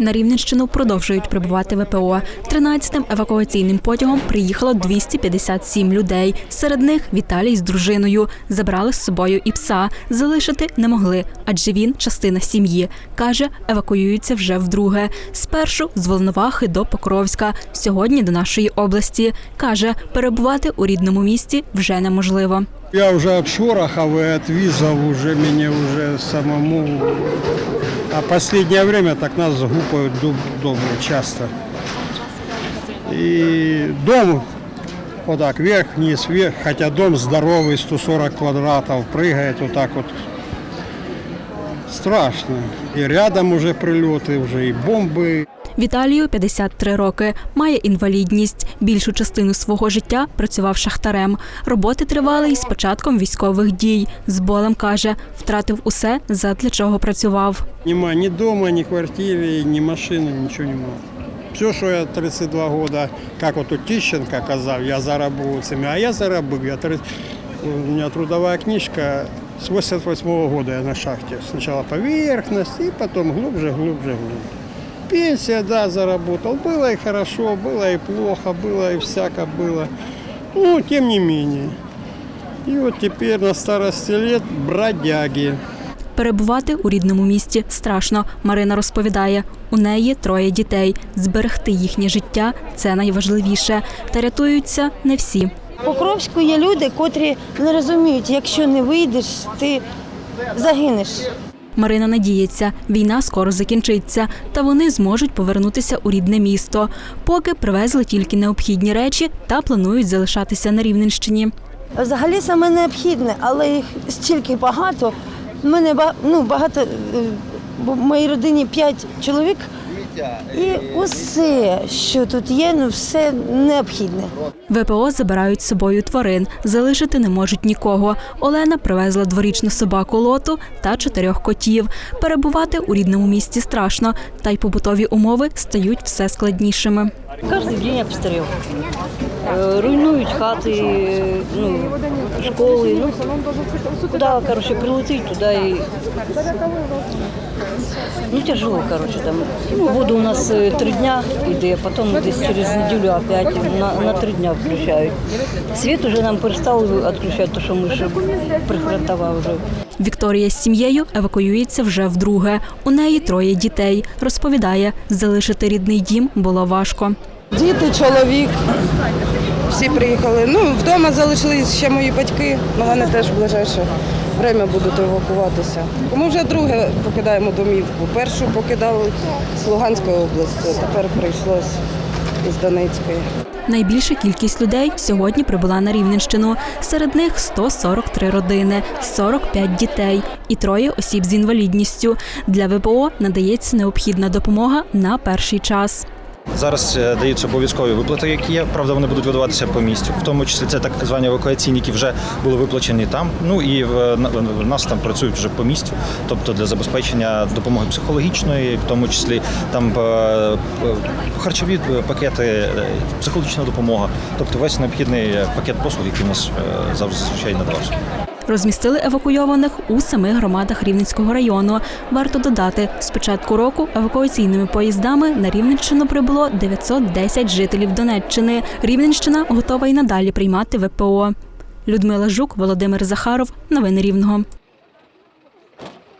На Рівненщину продовжують прибувати ВПО. 13-тим евакуаційним потягом приїхало 257 людей. Серед них Віталій з дружиною. Забрали з собою і пса. Залишити не могли, адже він частина сім'ї. Каже, евакуюються вже вдруге. Спершу з Волновахи до Покровська. Сьогодні до нашої області. Каже, перебувати у рідному місті вже неможливо. Я уже от шорохов и от визов уже мне уже самому. А последнее время так нас гупают дом- дома часто. И дом вот так вверх-вниз, вверх, хотя дом здоровый, 140 квадратов, прыгает вот так вот. Страшно. И рядом уже прилеты, уже и бомбы. Віталію 53 роки, має інвалідність. Більшу частину свого життя працював шахтарем. Роботи тривали й з початком військових дій. З болем каже, втратив усе, задля чого працював. Нема ни дома, ни квартиры, ни машины, ничего не мав. Все, що я 32 года, как вот у Тищенко казав, я заработал цими, а я заработал. Я 30 у меня трудовая книжка с 88 -го года я на шахте. Сначала поверхность, и потом глубже, глубже, глубже. Пенсия, да, заработал. Было и хорошо, было и плохо, было и всяко было. Ну, тем не менее. И вот теперь на старости лет бродяги. Перебувати у рідному місті страшно. Марина розповідає, у неї троє дітей. Зберегти їхнє життя це найважливіше. Та рятуються не всі. В Покровську є люди, котрі не розуміють, якщо не вийдеш, ти загинеш. Марина надіється, війна скоро закінчиться, та вони зможуть повернутися у рідне місто. Поки привезли тільки необхідні речі та планують залишатися на Рівненщині. Взагалі саме необхідне, але їх стільки багато. У мене ну, багато, е, в моїй родині п'ять чоловік, і усе, що тут є, ну все необхідне. ВПО забирають з собою тварин, залишити не можуть нікого. Олена привезла дворічну собаку лоту та чотирьох котів. Перебувати у рідному місті страшно, та й побутові умови стають все складнішими. Каждый день обстрел. Э, Руйнуют хаты, э, ну, школы. Ну, куда, короче, прилететь, туда и... Ну, тяжело, короче, там. Ну, воду у нас э, три дня іде, потом десь через неделю опять на, на три дня включають. Свет уже нам перестали відключати, тому що ми ж прифронтова вже. Вікторія з сім'єю евакуюється вже вдруге. У неї троє дітей. Розповідає, залишити рідний дім було важко. Діти, чоловік, всі приїхали. Ну, вдома залишились ще мої батьки, але вони теж ближайше время будуть евакуватися. Ми вже друге покидаємо домівку. Першу покидали з Луганської області, тепер прийшлось із Донецької. Найбільша кількість людей сьогодні прибула на Рівненщину. Серед них 143 родини, 45 дітей і троє осіб з інвалідністю. Для ВПО надається необхідна допомога на перший час. Зараз е, даються обов'язкові виплати, які є. Правда, вони будуть видаватися по місцю. В тому числі це так звані евакуаційні, які вже були виплачені там. Ну і в на- в нас там працюють вже по місцю, тобто для забезпечення допомоги психологічної, в тому числі там е, е, харчові пакети, е, психологічна допомога, тобто весь необхідний пакет послуг, який нас е, зазвичай надавався. Розмістили евакуйованих у семи громадах Рівненського району. Варто додати, з початку року евакуаційними поїздами на Рівненщину прибуло 910 жителів Донеччини. Рівненщина готова й надалі приймати ВПО. Людмила Жук, Володимир Захаров. Новини Рівного.